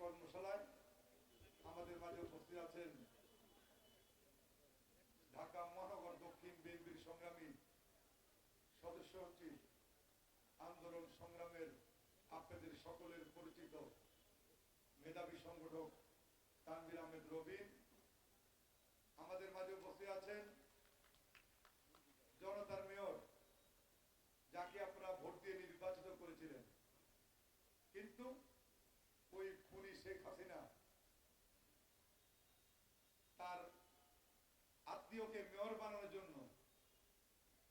কর্মশালায় আমাদের মাঝে উপস্থিত আছেন ঢাকা মহানগর দক্ষিণ বিএনপির সংগ্রামী সদস্য সচিব আন্দোলন সংগ্রামের আপনাদের সকলের পরিচিত মেধাবী সংগঠক তানভীর আহমেদ রবিন। আমাদের মাঝে উপস্থিত আছেন জনতার মেয়র যাকে আপনারা ভোট দিয়ে নির্বাচিত করেছিলেন কিন্তু ওই খুনি শেখ হাসিনা তার আত্মীয়কে মেয়র বানানোর জন্য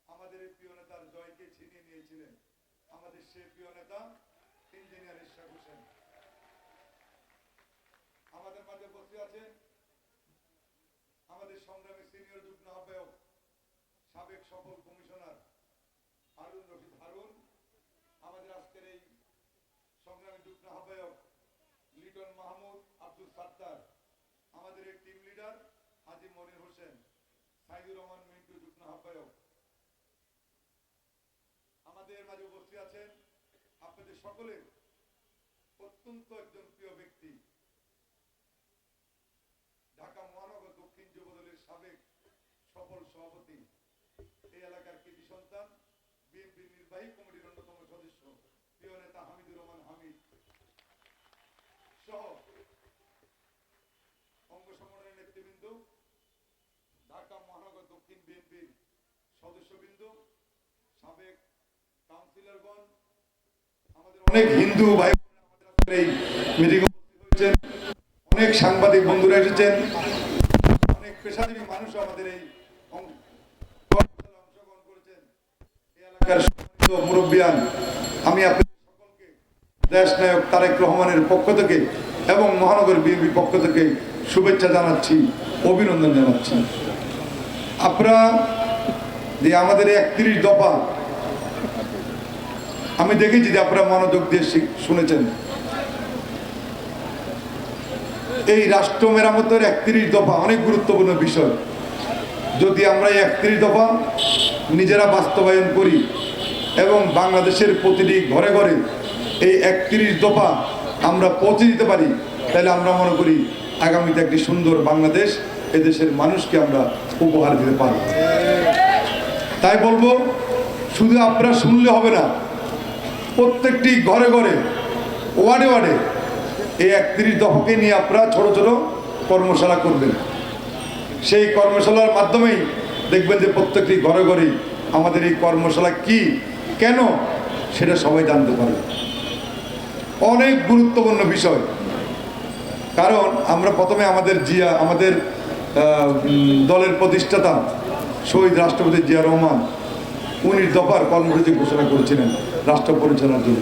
আমাদের এই প্রিয় নেতার জয়কে ছিনিয়ে নিয়েছিলেন আমাদের সে প্রিয় নেতা ইঞ্জিনিয়ার ইশাক হোসেন। আমাদের মাঝে উপস্থিত আছেন আমাদের সংগ্রামী সিনিয়র যুগ্ম আহ্বায়ক, সাবেক সফল কমিশনার হারুন রশিদ হারুন, আমাদের আজকের এই সংগ্রামী যুগ্ম আহ্বায়ক লিটন মাহমুদ আব্দুল সাত্তার আমাদের এই টিম লিডার হাজি মনির হোসেন সাইদুর রহমান, মিন্টু যুগ্ম আহ্বায়ক আমাদের মাঝে উপস্থিত আছেন আপনাদের সকলের অত্যন্ত একজন প্রিয় ব্যক্তি। ঢাকা মহানগর দক্ষিণ যুবদলের সাবেক সফল সভাপতি। এই এলাকার কৃতি সন্তান, বিএনপি নির্বাহী কমিটির অন্যতম সদস্য, প্রিয় নেতা হামিদুর রহমান হামিদ। সহ অঙ্গ সংগঠনের নেতৃবৃন্দ ঢাকা মহানগর দক্ষিণ বিএনপির অনেক হিন্দু ভাই এই উপস্থিত হয়েছেন। অনেক সাংবাদিক বন্ধুরা এসেছেন। অনেক পেশাজীবী মানুষ আমাদের এই অংশগ্রহণ করেছেন। এলাকার মুরব্বিয়ান, আমি আপনাদের সকলকে, দেশ নায়ক তারেক রহমানের পক্ষ থেকে এবং মহানগর বিএনপির পক্ষ থেকে শুভেচ্ছা জানাচ্ছি, অভিনন্দন জানাচ্ছি। আপনারা যে আমাদের একত্রিশ দফা, আমি দেখেছি যে আপনারা মনোযোগ দিয়ে শুনেছেন। এই রাষ্ট্র মেরামতের একত্রিশ দফা অনেক গুরুত্বপূর্ণ বিষয়। যদি আমরা একত্রিশ দফা নিজেরা বাস্তবায়ন করি এবং বাংলাদেশের প্রতিটি ঘরে ঘরে এই একত্রিশ দফা আমরা পৌঁছে দিতে পারি, তাহলে আমরা মনে করি আগামীতে একটি সুন্দর বাংলাদেশ এদেশের মানুষকে আমরা উপহার দিতে পারি তাই বলব, শুধু আপনারা শুনলে হবে না, প্রত্যেকটি ঘরে ঘরে, ওয়ার্ডে ওয়ার্ডে এই একত্রিশ দফাকে নিয়ে আপনারা ছোট ছোট কর্মশালা করবেন। সেই কর্মশালার মাধ্যমেই দেখবেন যে প্রত্যেকটি ঘরে ঘরে আমাদের এই কর্মশালা কি, কেন, সেটা সবাই জানতে পারবে। অনেক গুরুত্বপূর্ণ বিষয়। কারণ আমরা প্রথমে আমাদের জিয়া, আমাদের দলের প্রতিষ্ঠাতা শহীদ রাষ্ট্রপতি জিয়া রহমান উনিশ দফার কর্মসূচি ঘোষণা করেছিলেন রাষ্ট্র পরিচালনার জন্য।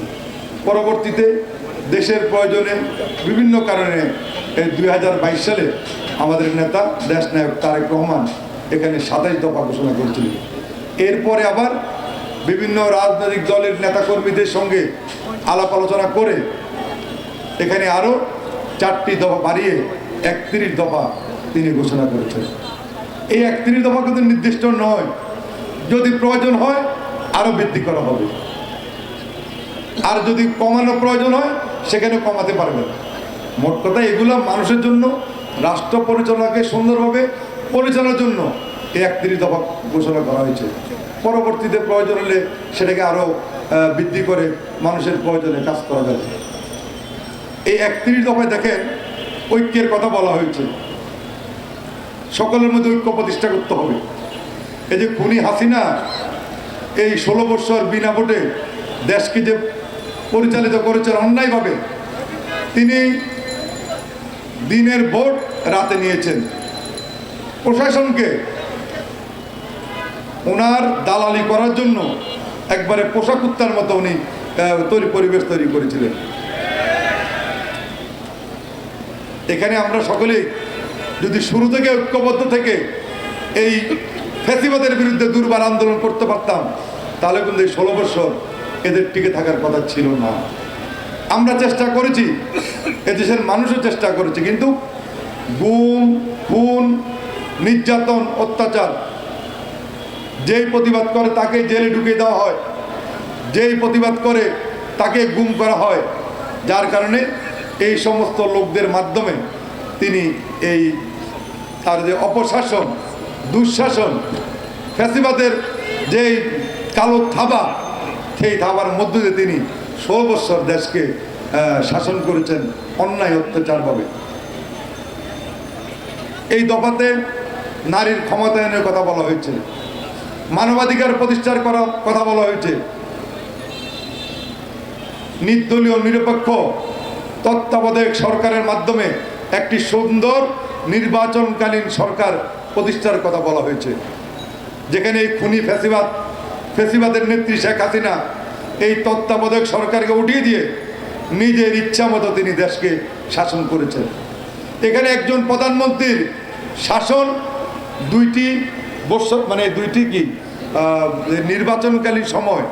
পরবর্তীতে দেশের প্রয়োজনে বিভিন্ন কারণে দুই সালে আমাদের নেতা দেশ নায়ক তারেক রহমান এখানে সাতাইশ দফা ঘোষণা করেছিলেন। এরপরে আবার বিভিন্ন রাজনৈতিক দলের নেতাকর্মীদের সঙ্গে আলাপ আলোচনা করে এখানে আরও চারটি দফা বাড়িয়ে একত্রিশ দফা তিনি ঘোষণা করেছেন। এই একত্রিশ দফা কিন্তু নির্দিষ্ট নয়। যদি প্রয়োজন হয় আরও বৃদ্ধি করা হবে। আর যদি কমানো প্রয়োজন হয়, সেখানে কমাতে পারবেন মোট কথা এগুলো মানুষের জন্য, রাষ্ট্র পরিচালনাকে সুন্দরভাবে পরিচালনার জন্য এই একত্রিশ দফা ঘোষণা করা হয়েছে। পরবর্তীতে প্রয়োজন হলে সেটাকে আরও বৃদ্ধি করে মানুষের প্রয়োজনে কাজ করা যাবে। এই একত্রিশ দফায় দেখেন, ঐক্যের কথা বলা হয়েছে। সকলের মধ্যে ঐক্য প্রতিষ্ঠা করতে হবে। এই যে খুনি হাসিনা, এই ষোলো বৎসর বিনা ভোটে দেশকে যে পরিচালিত করেছেন অন্যায়ভাবে, তিনি দিনের ভোট রাতে নিয়েছেন। প্রশাসনকে ওনার দালালি করার জন্য একবারে পোশাক উত্তার মতো উনি তৈরি পরিবেশ তৈরি করেছিলেন। এখানে আমরা সকলেই যদি শুরু থেকে ঐক্যবদ্ধ থেকে এই ফেসিবাদের বিরুদ্ধে দুর্বার আন্দোলন করতে পারতাম, তাহলে কিন্তু এই ষোলো বছর এদের টিকে থাকার কথা ছিল না। আমরা চেষ্টা করেছি, এদেশের মানুষও চেষ্টা করেছে, কিন্তু গুম, খুন, নির্যাতন, অত্যাচার, যেই প্রতিবাদ করে তাকে জেলে ঢুকিয়ে দেওয়া হয়, যেই প্রতিবাদ করে তাকে গুম করা হয়, যার কারণে এই সমস্ত লোকদের মাধ্যমে তিনি এই তার যে অপশাসন, দুঃশাসন, ফ্যাসিবাদের যে কালো থাবা সেই থাবার মধ্য দিয়ে তিনি ষোলো বৎসর দেশকে শাসন করেছেন অন্যায় অত্যাচারভাবে। এই দফাতে নারীর ক্ষমতায়নের কথা বলা হয়েছে। মানবাধিকার প্রতিষ্ঠার করা কথা বলা হয়েছে। নির্দলীয়, নিরপেক্ষ তত্ত্বাবধায়ক সরকারের মাধ্যমে একটি সুন্দর নির্বাচনকালীন সরকার প্রতিষ্ঠার কথা বলা হয়েছে। যেখানে এই খুনি ফ্যাসিবাদ ফ্যাসিবাদের নেত্রী শেখ হাসিনা এই তত্ত্বাবধায়ক সরকারকে উঠিয়ে দিয়ে নিজের ইচ্ছা মতো তিনি দেশকে শাসন করেছেন। এখানে একজন প্রধানমন্ত্রীর শাসন দুইটি বছর মানে দুইটি কি নির্বাচনকালীন সময়,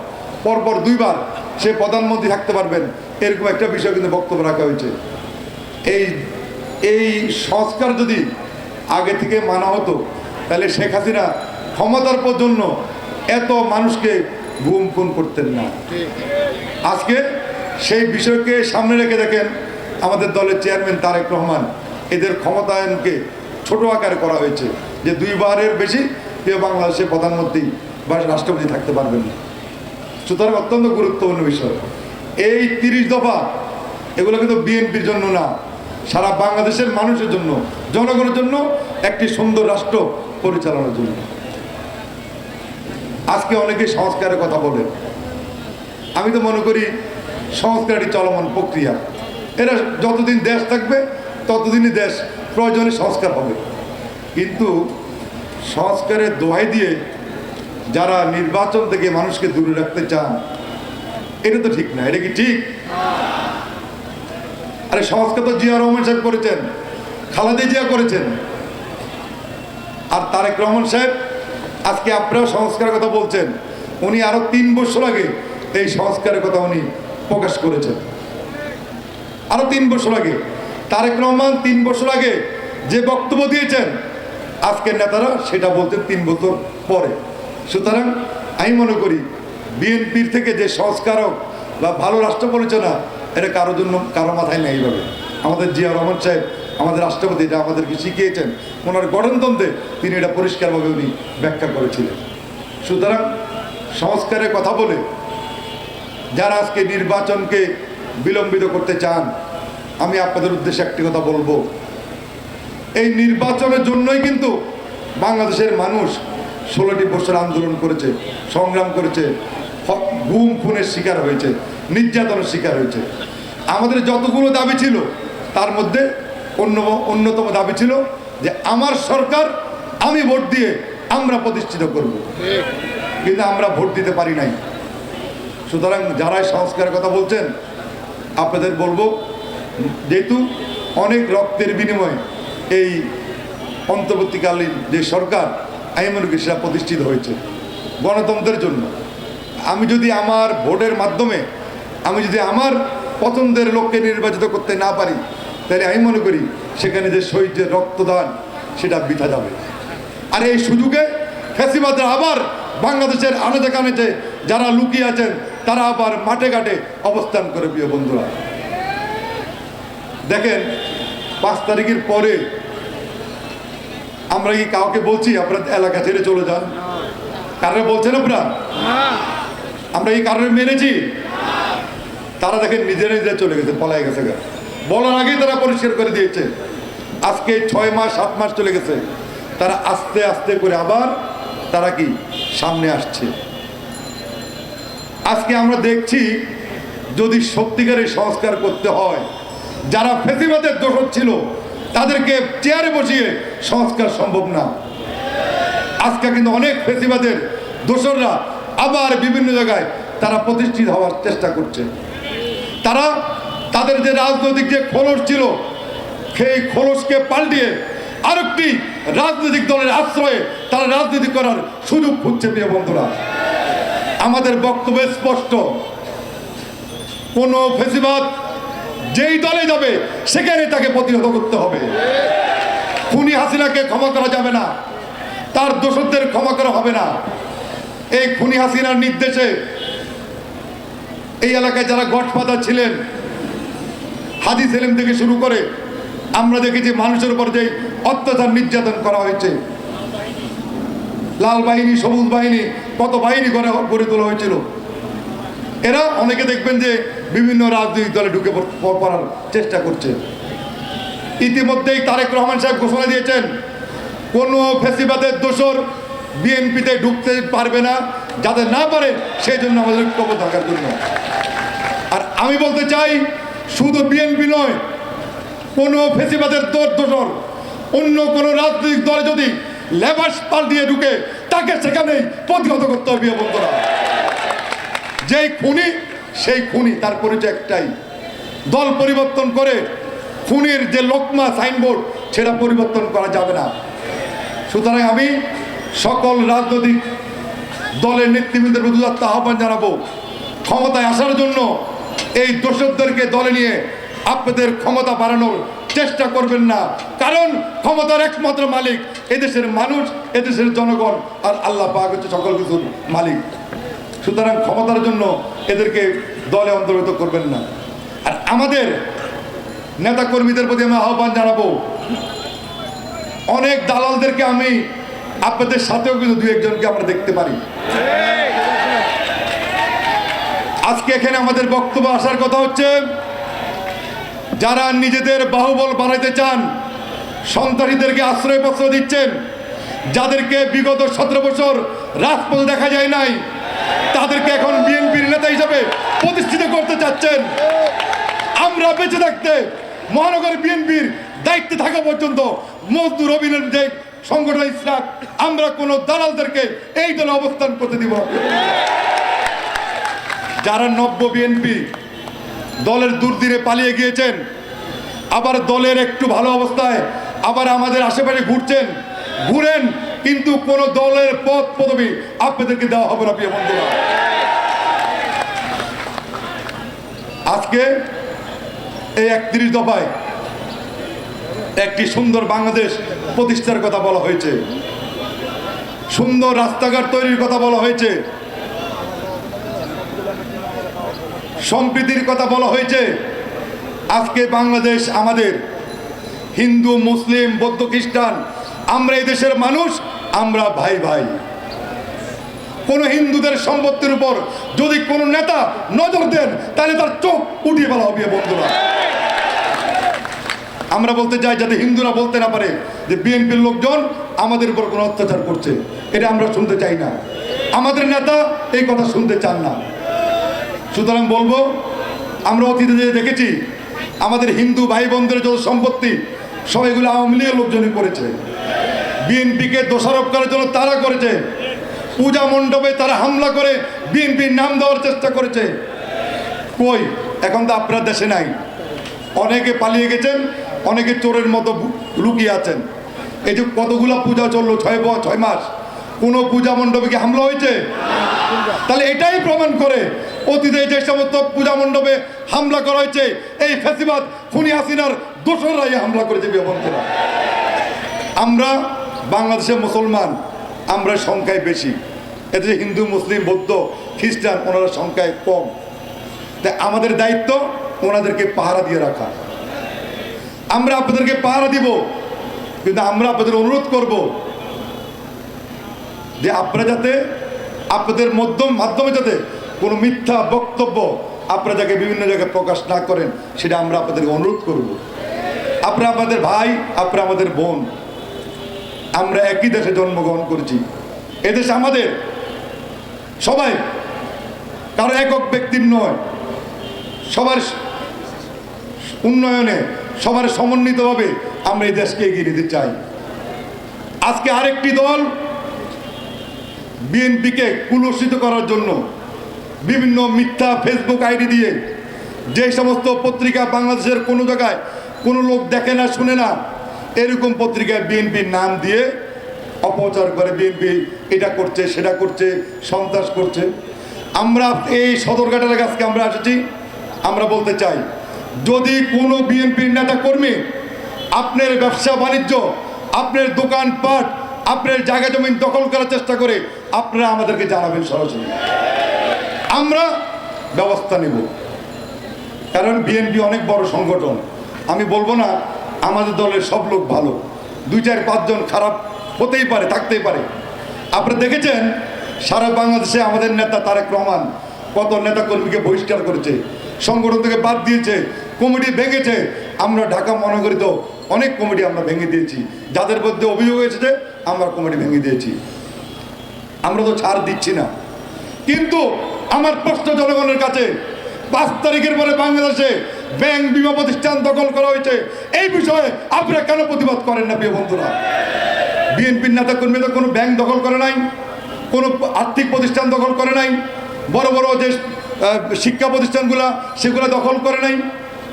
পরপর দুইবার সে প্রধানমন্ত্রী থাকতে পারবেন, এরকম একটা বিষয় কিন্তু বক্তব্য রাখা হয়েছে। এই এই সংস্কার যদি আগে থেকে মানা হতো, তাহলে শেখ হাসিনা ক্ষমতার পর জন্য এত মানুষকে গুম খুন করতেন না। আজকে সেই বিষয়কে সামনে রেখে দেখেন আমাদের দলের চেয়ারম্যান তারেক রহমান। এদের ক্ষমতায়নকে ছোট আকারে করা হয়েছে যে দুইবারের বেশি কেউ বাংলাদেশের প্রধানমন্ত্রী বা রাষ্ট্রপতি থাকতে পারবেন না। সুতরাং অত্যন্ত গুরুত্বপূর্ণ বিষয়। এই তিরিশ দফা এগুলো কিন্তু বিএনপির জন্য না সারা বাংলাদেশের মানুষের জন্য, জনগণের জন্য একটি সুন্দর রাষ্ট্র পরিচালনার জন্য। আজকে অনেকে সংস্কারের কথা বলে। আমি তো মনে করি সংস্কার একটি চলমান প্রক্রিয়া। এরা যতদিন দেশ থাকবে, ততদিনই দেশ প্রয়োজনে সংস্কার হবে। কিন্তু সংস্কারের দোহাই দিয়ে যারা নির্বাচন থেকে মানুষকে দূরে রাখতে চান, এটা তো ঠিক না। এটা কি ঠিক? আরে সংস্কার তো জিয়া রহমান সাহেব করেছেন, খালাদে জিয়া করেছেন। আর তারেক রহমান সাহেব, আজকে আপনারাও সংস্কারের কথা বলছেন। উনি আরও তিন বছর আগে এই সংস্কারের কথা উনি প্রকাশ করেছেন। আরও তিন বছর আগে। তারেক রহমান তিন বছর আগে যে বক্তব্য দিয়েছেন আজকের নেতারা সেটা বলতেন তিন বছর পরে। সুতরাং আমি মনে করি, বিএনপির থেকে যে সংস্কারক বা ভালো রাষ্ট্র পরিচালনা এটা কারোর জন্য, কারও মাথায় নেই এইভাবে। আমাদের জিয়া রহমান সাহেব, আমাদের রাষ্ট্রপতি এটা আমাদেরকে শিখিয়েছেন। ওনার গঠনতন্ত্রে তিনি এটা পরিষ্কারভাবে উনি ব্যাখ্যা করেছিলেন। সুতরাং সংস্কারের কথা বলে যারা আজকে নির্বাচনকে বিলম্বিত করতে চান, আমি আপনাদের উদ্দেশ্যে একটি কথা বলব। এই নির্বাচনের জন্যই কিন্তু বাংলাদেশের মানুষ ষোলোটি বছর আন্দোলন করেছে, সংগ্রাম করেছে গুম খুনের শিকার হয়েছে। নির্যাতনের শিকার হয়েছে। আমাদের যতগুলো দাবি ছিল, তার মধ্যে অন্য অন্যতম দাবি ছিল যে, আমার সরকার আমি ভোট দিয়ে আমরা প্রতিষ্ঠিত করব। কিন্তু আমরা ভোট দিতে পারি নাই। সুতরাং যারাই সংস্কারের কথা বলছেন, আপনাদের বলব, যেহেতু অনেক রক্তের বিনিময়ে এই অন্তর্বর্তীকালীন যে সরকার আমি মনে করি সেটা প্রতিষ্ঠিত হয়েছে গণতন্ত্রের জন্য। আমি যদি আমার ভোটের মাধ্যমে আমি যদি আমার পছন্দের লোককে নির্বাচিত করতে না পারি তাহলে আমি মনে করি সেখানে যে শহীদ যে রক্তদান সেটা বৃথা যাবে। আর এই সুযোগে ফ্যাসিবাদরা আবার বাংলাদেশের আনেতে কানেতে যারা লুকিয়ে আছেন তারা আবার মাঠে ঘাটে অবস্থান করে প্রিয় বন্ধুরা। দেখেন পাঁচ তারিখের পরে আমরা কি কাউকে বলছি আপনার এলাকা ছেড়ে চলে যান? কারণে বলছেন আপনারা? আমরা এই কারণে মেনেছি? তারা দেখেন নিজেরা নিজেরা চলে গেছে পলাই গেছে। বলার আগেই তারা পরিষ্কার করে দিয়েছে। আজকে ছয় মাস, সাত মাস চলে গেছে। তারা আস্তে আস্তে করে আবার তারা কি সামনে আসছে। আজকে আমরা দেখছি, যদি সত্যিকারের সংস্কার করতে হয়, যারা ফেসিবাদের দোষক ছিল, তাদেরকে চেয়ারে বসিয়ে সংস্কার সম্ভব না। আজকে কিন্তু অনেক ফেসিবাদের দোসররা আবার বিভিন্ন জায়গায় তারা প্রতিষ্ঠিত হওয়ার চেষ্টা করছে। তারা তাদের যে রাজনৈতিক যে খোলস ছিল, সেই খোলসকে পাল্টিয়ে আরেকটি রাজনৈতিক দলের আশ্রয়ে তারা রাজনীতি করার সুযোগ খুঁজছে, প্রিয় বন্ধুরা। আমাদের বক্তব্য স্পষ্ট। কোন ফেসিবাদ যেই দলে যাবে, সেখানে তাকে প্রতিহত করতে হবে। খুনি হাসিনাকে ক্ষমা করা যাবে না। তার দোষদের ক্ষমা করা হবে না। এই খুনি হাসিনার নির্দেশে এই এলাকায় যারা গডফাদার ছিলেন হাজি সেলিম থেকে শুরু করে আমরা দেখেছি মানুষের উপর যে অত্যাচার নির্যাতন করা হয়েছে। লাল বাহিনী, সবুজ বাহিনী, কত বাহিনী গড়ে গড়ে তোলা হয়েছিল। এরা অনেকে দেখবেন যে বিভিন্ন রাজনৈতিক দলে ঢুকে পড়ার চেষ্টা করছে। ইতিমধ্যেই তারেক রহমান সাহেব ঘোষণা দিয়েছেন, কোনো ফেসিবাদের দোষর বিএনপিতে ঢুকতে পারবে না যাতে না পারে, সেই জন্য আমাদের ঐক্যবদ্ধ থাকার জন্য। আর আমি বলতে চাই, শুধু বিএনপি নয়, কোনো ফেসিবাদের দোর দোষর, অন্য কোনো রাজনৈতিক দলে যদি লেবাস পাল্টিয়ে ঢুকে, তাকে সেখানেই প্রতিহত করতে হবে বন্ধুরা। যেই খুনি, সেই খুনি, তার পরিচয় একটাই। দল পরিবর্তন করে খুনির যে লোকমা সাইনবোর্ড, সেটা পরিবর্তন করা যাবে না। সুতরাং আমি সকল রাজনৈতিক দলের নেতৃবৃন্দের প্রতি আহ্বান জানাব। ক্ষমতায় আসার জন্য এই দোষকদেরকে দলে নিয়ে আপনাদের ক্ষমতা বাড়ানোর চেষ্টা করবেন না। কারণ ক্ষমতার একমাত্র মালিক এদেশের মানুষ, এদেশের জনগণ আর আল্লাহ পাক হচ্ছে সকল কিছুর মালিক। সুতরাং ক্ষমতার জন্য এদেরকে দলে অন্তর্ভুক্ত করবেন না। আর আমাদের নেতা কর্মীদের প্রতি আমি আহ্বান জানাব, অনেক দালালদেরকে আমি আপনাদের সাথেও কিন্তু দু একজনকে আমরা দেখতে পারি। আজকে এখানে আমাদের বক্তব্য আসার কথা হচ্ছে, যারা নিজেদের বাহুবল বাড়াইতে চান, সন্ত্রাসীদেরকে আশ্রয়পত্র দিচ্ছেন, যাদেরকে বিগত সতেরো বছর রাজপথ দেখা যায় নাই, তাদেরকে এখন বিএনপির নেতা হিসাবে প্রতিষ্ঠিত করতে চাচ্ছেন। আমরা বেঁচে থাকতে মহানগর বিএনপির দায়িত্বে থাকা পর্যন্ত মজদুর রবিনের যে সংগঠন ইসলাম, আমরা কোনো দালালদেরকে এই দলে অবস্থান করতে দিব যারা নব্য বিএনপি, দলের দুর্দিনে পালিয়ে গিয়েছেন, আবার দলের একটু ভালো অবস্থায়, আবার আমাদের আশেপাশে ঘুরছেন, ঘুরেন, কিন্তু কোন দলের পদ পদবি আপনাদেরকে দেওয়া হবে না, প্রিয় বন্ধুরা। আজকে এই একত্রিশ দফায় একটি সুন্দর বাংলাদেশ প্রতিষ্ঠার কথা বলা হয়েছে। সুন্দর রাস্তাঘাট তৈরির কথা বলা হয়েছে। সম্প্রীতির কথা বলা হয়েছে। আজকে বাংলাদেশ আমাদের হিন্দু, মুসলিম, বৌদ্ধ, খ্রিস্টান, আমরা এই দেশের মানুষ, আমরা ভাই ভাই। কোন হিন্দুদের সম্পত্তির উপর যদি কোন নেতা নজর দেন, তাহলে তার চোখ উঠিয়ে ফেলা হবে বন্ধুরা। আমরা বলতে চাই যাতে হিন্দুরা বলতে না পারে যে বিএনপির লোকজন আমাদের উপর কোনো অত্যাচার করছে। এটা আমরা শুনতে চাই না। আমাদের নেতা এই কথা শুনতে চান না। সুতরাং বলব, আমরা অতীতে যে দেখেছি, আমাদের হিন্দু ভাই বোনদের যত সম্পত্তি সবাইগুলো আওয়ামী লীগের লোকজনই করেছে। বিএনপিকে দোষারোপ করার জন্য তারা করেছে। পূজা মণ্ডপে তারা হামলা করে বিএনপির নাম দেওয়ার চেষ্টা করেছে। কই? এখন তো আপনার দেশে নাই। অনেকে পালিয়ে গেছেন অনেকে চোরের মতো লুকিয়ে আছেন। এই যে কতগুলা পূজা চলল, ছয় ছয় মাস, কোনো পূজা মণ্ডপে কি হামলা হয়েছে? তাহলে এটাই প্রমাণ করে অতীতে যে সমস্ত পূজা মণ্ডপে হামলা করা হয়েছে, এই ফেসিবাদ খুনি হাসিনার দোসররাই হামলা করেছে বিবন্ধরা আমরা বাংলাদেশের মুসলমান, আমরা সংখ্যায় বেশি। এতে হিন্দু, মুসলিম, বৌদ্ধ, খ্রিস্টান, ওনারা সংখ্যায় কম। তাই আমাদের দায়িত্ব ওনাদেরকে পাহারা দিয়ে রাখা। আমরা আপনাদেরকে পাহারা দিব। কিন্তু আমরা আপনাদের অনুরোধ করব যে আপনারা যাতে আপনাদের মধ্যম, মাধ্যমে যাতে কোনো মিথ্যা বক্তব্য আপনারা যাকে বিভিন্ন জায়গায় প্রকাশ না করেন, সেটা আমরা আপনাদেরকে অনুরোধ করব। আপনারা আমাদের ভাই, আপনারা আমাদের বোন, আমরা একই দেশে জন্মগ্রহণ করেছি। এদেশ আমাদের। সবাই কারও একক ব্যক্তির নয়। সবার উন্নয়নে সবার সমন্বিতভাবে আমরা এই দেশকে এগিয়ে নিতে চাই। আজকে আরেকটি দল বিএনপিকে কুলসিত করার জন্য বিভিন্ন মিথ্যা ফেসবুক আইডি দিয়ে যে সমস্ত পত্রিকা বাংলাদেশের কোনো জায়গায় কোনো লোক দেখে না, শুনে না, এরকম পত্রিকায় বিএনপির নাম দিয়ে অপচার করে, বিএনপি এটা করছে, সেটা করছে, সন্ত্রাস করছে। আমরা এই সদরঘাটের কাছকে আমরা এসেছি। আমরা বলতে চাই যদি কোনো বিএনপির নেতা কর্মী আপনার ব্যবসা বাণিজ্য, আপনার দোকানপাট আপনার জায়গা জমি দখল করার চেষ্টা করে, আপনারা আমাদেরকে জানাবেন সরাসরি। আমরা ব্যবস্থা নেব। কারণ বিএনপি অনেক বড় সংগঠন। আমি বলব না, আমাদের দলের সব লোক ভালো। দুই চার পাঁচজন খারাপ হতেই পারে, থাকতেই পারে। আপনারা দেখেছেন, সারা বাংলাদেশে আমাদের নেতা তারেক রহমান কত নেতা কর্মীকে বহিষ্কার করেছে। সংগঠন থেকে বাদ দিয়েছে। কমিটি ভেঙেছে, আমরা ঢাকা মহানগরীত অনেক কমিটি আমরা ভেঙে দিয়েছি। যাদের মধ্যে অভিযোগ এসেছে আমরা কমিটি ভেঙে দিয়েছি। আমরা তো ছাড় দিচ্ছি না। কিন্তু আমার প্রশ্ন জনগণের কাছে, পাঁচ তারিখের পরে বাংলাদেশে ব্যাংক বিমা প্রতিষ্ঠান দখল করা হয়েছে, এই বিষয়ে আপনারা কেন প্রতিবাদ করেন না, প্রিয় বন্ধুরা? বিএনপির নেতা কর্মীরা কোনো ব্যাংক দখল করে নাই, কোনো আর্থিক প্রতিষ্ঠান দখল করে নাই, বড় বড় যে শিক্ষা প্রতিষ্ঠানগুলা, সেগুলো দখল করে নাই।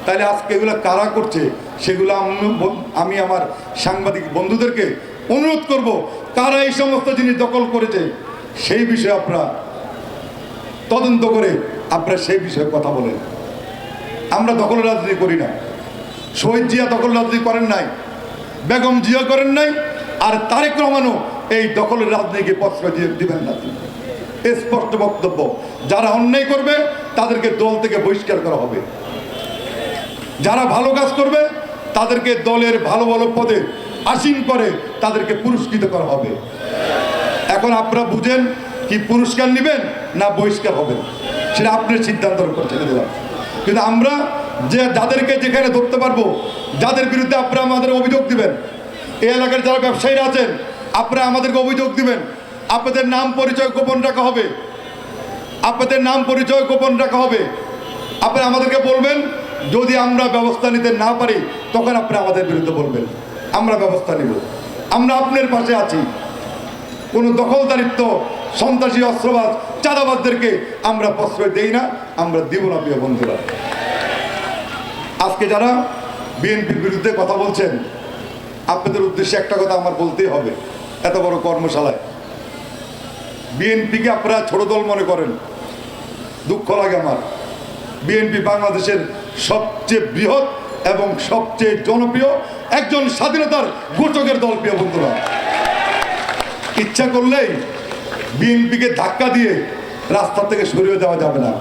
তাহলে আজকে এগুলো কারা করছে? সেগুলো আমি- আমি আমার সাংবাদিক বন্ধুদেরকে অনুরোধ করব, কারা এই সমস্ত জিনিস দখল করেছে? সেই বিষয়ে আপনারা তদন্ত করে আপনারা সেই বিষয়ে কথা বলেন। আমরা দখল রাজনীতি করি না। শহীদ জিয়া দখল রাজনীতি করেন নাই, বেগম জিয়া করেন নাই, আর তারেক রহমানও এই দখলের রাজনীতিকে পত্র দিয়ে দিবেন না। স্পষ্ট বক্তব্য। যারা অন্যায় করবে, তাদেরকে দল থেকে বহিষ্কার করা হবে। যারা ভালো কাজ করবে, তাদেরকে দলের ভালো ভালো পদে আসীন করে তাদেরকে পুরস্কৃত করা হবে। এখন আপনারা বুঝেন কি পুরস্কার নেবেন না বহিষ্কার হবেন, সেটা আপনার সিদ্ধান্তের উপর কিন্তু আমরা যে যাদেরকে যেখানে ধরতে পারব, যাদের বিরুদ্ধে আপনারা আমাদের অভিযোগ দিবেন, এই এলাকার যারা ব্যবসায়ীরা আছেন, আপনারা আমাদেরকে অভিযোগ দিবেন, আপনাদের নাম পরিচয় গোপন রাখা হবে। আপনাদের নাম পরিচয় গোপন রাখা হবে। আপনারা আমাদেরকে বলবেন যদি আমরা ব্যবস্থা নিতে না পারি, তখন আপনি আমাদের বিরুদ্ধে বলবেন। আমরা ব্যবস্থা নিব। আমরা আপনার পাশে আছি। কোনো দখলদারিত্ব, সন্ত্রাসী অস্ত্রবাদ চাঁদাবাদদেরকে আমরা প্রশ্রয় দেই না, আমরা দিব না, প্রিয় বন্ধুরা। আজকে যারা বিএনপির বিরুদ্ধে কথা বলছেন, আপনাদের উদ্দেশ্যে একটা কথা আমার বলতেই হবে। এত বড় কর্মশালায়। বিএনপিকে আপনারা ছোট দল মনে করেন। দুঃখ লাগে আমার। বিএনপি বাংলাদেশের সবচেয়ে বৃহৎ এবং সবচেয়ে জনপ্রিয় একজন স্বাধীনতার গোচকের দল, প্রিয় বন্ধুরা। ইচ্ছা করলেই বিএনপিকে ধাক্কা দিয়ে রাস্তা থেকে সরিয়ে দেওয়া যাবে না।